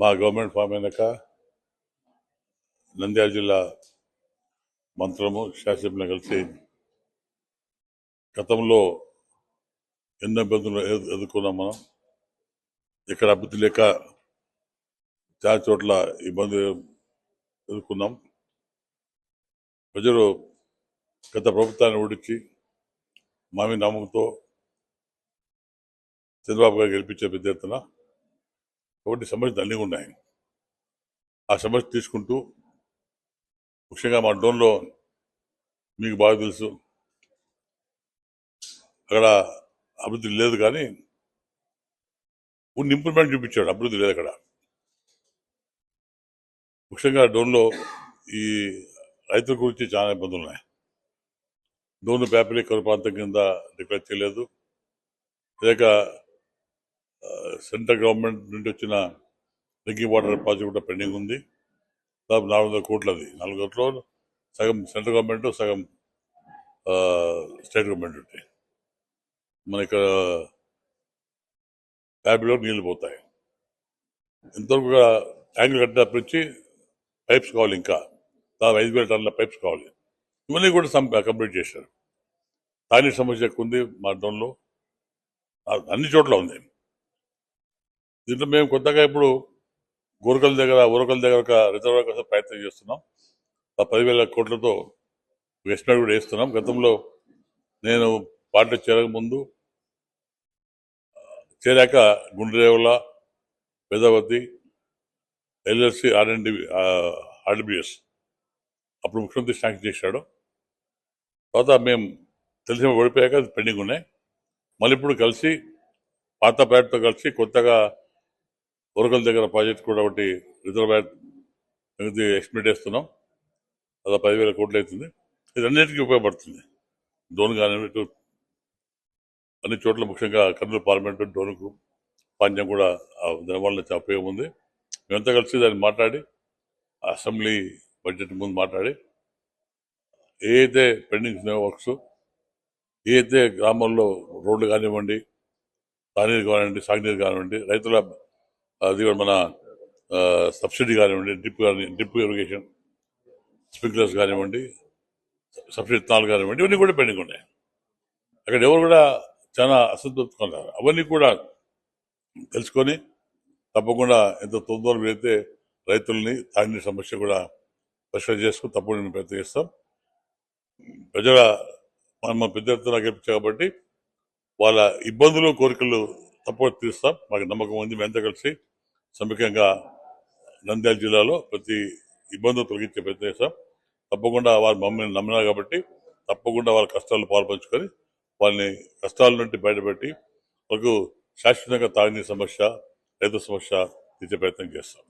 మా government form అయినాక నంద్యాల జిల్లా మంత్రము శాసనసభ్యులు కలిసి గతంలో ఎన్నో ఇబ్బందులు ఎదుర్కొన్నాం మనం. ఇక్కడ అభివృద్ధి లేక చాలా చోట్ల ఇబ్బంది ఎదుర్కొన్నాం. ప్రజలు గత ప్రభుత్వాన్ని ఓడించి మామి నామంతో నమ్మకంతో చంద్రబాబు గారు గెలిపించే పెద్ద ఎత్తున. కాబట్టి సమస్యలు అన్నీ ఉన్నాయి ఆ సమస్య తీసుకుంటూ ముఖ్యంగా మా డోన్లో మీకు బాగా తెలుసు. అక్కడ అభివృద్ధి లేదు కానీ ఉన్న ఇంప్రూవ్మెంట్ చూపించాడు. అభివృద్ధి లేదు అక్కడ. ముఖ్యంగా డోన్లో ఈ రైతుల గురించి చాలా ఇబ్బందులు ఉన్నాయి. డోన్ పేపరీ కరు ప్రాంతం కింద డిక్లేర్ చేయలేదు. లేక సెంట్రల్ గవర్నమెంట్ నుండి వచ్చిన డ్రింకింగ్ వాటర్ ప్రాజెక్ట్ కూడా పెండింగ్ ఉంది. దాదాపు నాలుగు వందల కోట్లది నాలుగు కోట్లలో సగం సెంట్రల్ గవర్నమెంట్ సగం స్టేట్ గవర్నమెంట్ ఉంటాయి మన ఇక్కడ ట్యాబ్లో నీళ్ళు పోతాయి. ఇంతవరకు ట్యాంకులు కట్టినప్పటి నుంచి పైప్స్ కావాలి ఇంకా. దాదాపు ఐదు వేల టన్నుల పైప్స్ కావాలి. ఇవన్నీ కూడా సమ్ కంప్లీట్ చేశారు. తానీ సమస్య ఎక్కువ ఉంది మా డౌన్లో అన్ని చోట్ల ఉంది. దీంట్లో మేము కొత్తగా ఇప్పుడు గోరకల దగ్గర ఊరకల దగ్గర ఒక రిజర్వ్ కోసం ప్రయత్నం చేస్తున్నాం. ఆ పదివేల కోట్లతో వేస్ట్ కూడా వేస్తున్నాం. గతంలో నేను పార్టీ చేరక ముందు చేరాక గుండ్రేవుల పెదవతి ఎల్ఎల్సి ఆర్ఎండి ఆర్డిబిఎస్ అప్పుడు ముఖ్యమంత్రి శాంక్షన్ చేశాడు. తర్వాత మేము తెలిసిన ఓడిపోయాక పెండింగ్ ఉన్నాయి. మళ్ళీ ఇప్పుడు కలిసి పాత ప్రాజెక్ట్తో కలిసి కొత్తగా ఉరకల దగ్గర ప్రాజెక్ట్ కూడా ఒకటి రిజర్వ్ ఇది ఎక్స్పెక్ట్ చేస్తున్నాం. అది పదివేల కోట్లు అవుతుంది ఇది అన్నిటికీ ఉపయోగపడుతుంది. డోన్ కానీ అన్ని చోట్ల ముఖ్యంగా కర్నూలు పార్లమెంటు డోన్కు పాండ్యం కూడా ఆ దానివల్ల చాలా ఉపయోగం ఉంది. మేమంతా కలిసి దాన్ని మాట్లాడి అసెంబ్లీ బడ్జెట్ ముందు మాట్లాడి ఏదైతే అయితే పెండింగ్ వర్క్స్ ఏదైతే గ్రామంలో గ్రామాల్లో రోడ్లు కానివ్వండి తానీరు కానివ్వండి సాగునీరు కానివ్వండి రైతుల అది కూడా మన సబ్సిడీ కానివ్వండి డ్రిప్ కానీ డ్రిప్ ఇరిగేషన్ స్ప్రింక్లర్స్ కానివ్వండి సబ్సిడీ విత్తనాలు కానివ్వండి ఇవన్నీ కూడా పెండింగ్ ఉన్నాయి. అక్కడ ఎవరు కూడా చాలా అసంతృప్తున్నారు అవన్నీ కూడా తెలుసుకొని తప్పకుండా ఎంత తొందరగా వెళితే రైతుల్ని తాగిన సమస్య కూడా పరిష్కారం చేసుకుని తప్పకుండా మేము ప్రయత్నం చేస్తాం. ప్రజల మనం పెద్ద ఎత్తున గెలిపించాం కాబట్టి వాళ్ళ ఇబ్బందులు కోరికలు తప్పకుండా తీరుస్తాం. మాకు నమ్మకం ఉంది మేమంతా కలిసి సమికంగా నంద్యాల జిల్లాలో ప్రతి ఇబ్బందులు తొలగించే ప్రయత్నం చేస్తాం తప్పకుండా వారు మమ్మల్ని నమ్మినారు కాబట్టి తప్పకుండా వాళ్ళ కష్టాలు పాల్పంచుకొని వాళ్ళని కష్టాల నుండి బయటపెట్టి వాళ్ళకు శాశ్వతంగా తాగిన సమస్య రైతు సమస్య తీర్చే ప్రయత్నం చేస్తాం.